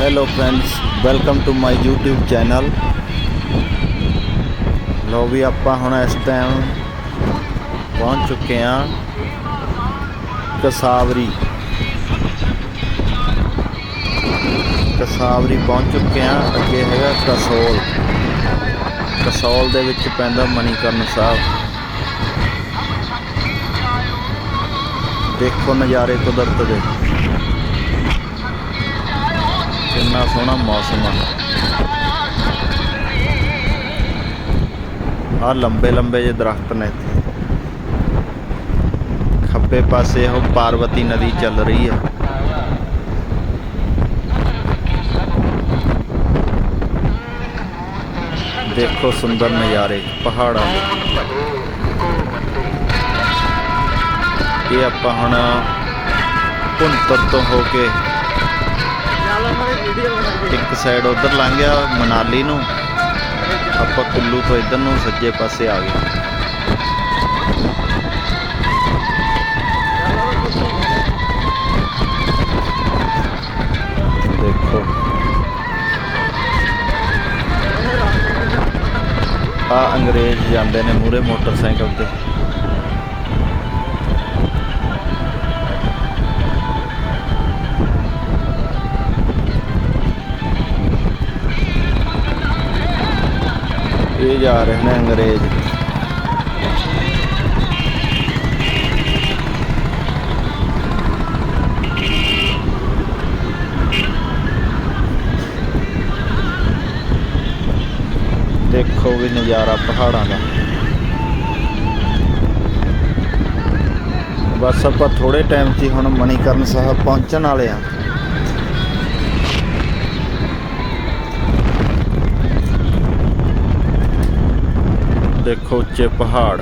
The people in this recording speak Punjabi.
Hello friends welcome to my YouTube channel ਲੋ ਵੀ ਆਪਾਂ ਹੁਣ ਇਸ ਟਾਈਮ ਪਹੁੰਚ ਚੁੱਕੇ ਹਾਂ ਕਸਾਵਰੀ। ਕਸਾਵਰੀ ਪਹੁੰਚ ਚੁੱਕੇ ਹਾਂ, ਅੱਗੇ ਹੈਗਾ ਕਸੋਲ। ਕਸੋਲ ਦੇ ਵਿੱਚ ਪੈਂਦਾ ਮਣੀਕਰਨ ਸਾਹਿਬ। ਦੇਖੋ ਨਜ਼ਾਰੇ ਕੁਦਰਤ ਦੇ। ਕਿੰਨਾ ਸੋਹਣਾ ਮੌਸਮ ਆ। ਆ ਲੰਬੇ ਲੰਬੇ ਜੇ ਦਰਖਤ ਨੇ ਇੱਥੇ। ਖੱਬੇ ਪਾਸੇ ਉਹ ਪਾਰਵਤੀ ਨਦੀ ਚੱਲ ਰਹੀ ਆ। ਦੇਖੋ ਸੁੰਦਰ ਨਜ਼ਾਰੇ, ਪਹਾੜਾਂ ਦੇ। ਇਹ ਆਪਾਂ ਹੁਣ ਭੁੰਤਰ ਤੋਂ ਹੋ ਕੇ ਇੱਕ ਸਾਈਡ ਉਧਰ ਲੰਘ ਗਿਆ ਮਨਾਲੀ ਨੂੰ। ਆਪਾਂ ਕੁੱਲੂ ਤੋਂ ਇਧਰ ਨੂੰ ਸੱਜੇ ਪਾਸੇ ਆ ਗਏ। ਦੇਖੋ। ਆ ਅੰਗਰੇਜ਼ ਜਾਂਦੇ ਨੇ ਮੂਰੇ ਮੋਟਰਸਾਈਕਲ ਤੇ। ਇਹ ਜਾ ਰਹੇ ਨੇ ਅੰਗਰੇਜ਼। ਦੇਖੋ ਵੀ ਨਜ਼ਾਰਾ ਪਹਾੜਾਂ ਦਾ। ਬਸ ਆਪਾਂ ਥੋੜੇ ਟਾਈਮ 'ਚ ਹੁਣ ਮਣੀਕਰਨ ਸਾਹਿਬ ਪਹੁੰਚਣ ਵਾਲੇ ਆ ਦੇਖੋ ਉੱਚੇ ਪਹਾੜ।